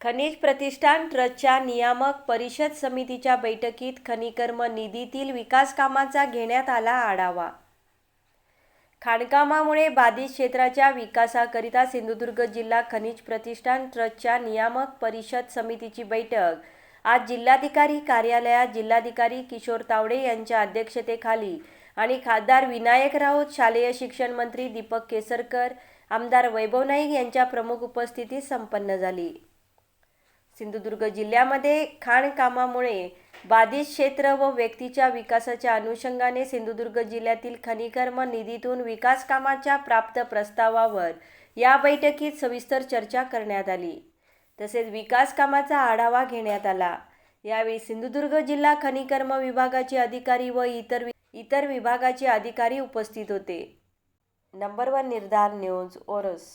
खनिज प्रतिष्ठान ट्रस्टच्या नियामक परिषद समितीच्या बैठकीत खनिकर्म निधीतील विकास कामांचा घेण्यात आला आढावा. खाणकामामुळे बाधित क्षेत्राच्या विकासाकरिता सिंधुदुर्ग जिल्हा खनिज प्रतिष्ठान ट्रस्टच्या नियामक परिषद समितीची बैठक. आज जिल्हाधिकारी कार्यालयात जिल्हाधिकारी किशोर तावडे यांच्या अध्यक्षतेखाली आणि खासदार विनायक राऊत शालेय शिक्षण मंत्री दीपक केसरकर आमदार वैभव नाईक यांच्या प्रमुख उपस्थितीत संपन्न झाली. सिंधुदुर्ग जिल्ह्यामध्ये खाणकामामुळे बाधित क्षेत्र व व्यक्तीच्या विकासाच्या अनुषंगाने सिंधुदुर्ग जिल्ह्यातील खनिकर्म निधीतून विकास कामाच्या प्राप्त प्रस्तावावर या बैठकीत सविस्तर चर्चा करण्यात आली. तसेच विकास कामाचा आढावा घेण्यात आला. यावेळी सिंधुदुर्ग जिल्हा खनिकर्म विभागाचे अधिकारी व इतर वि- इतर विभागाचे अधिकारी उपस्थित होते. नंबर वन निर्धार न्यूज ओरस.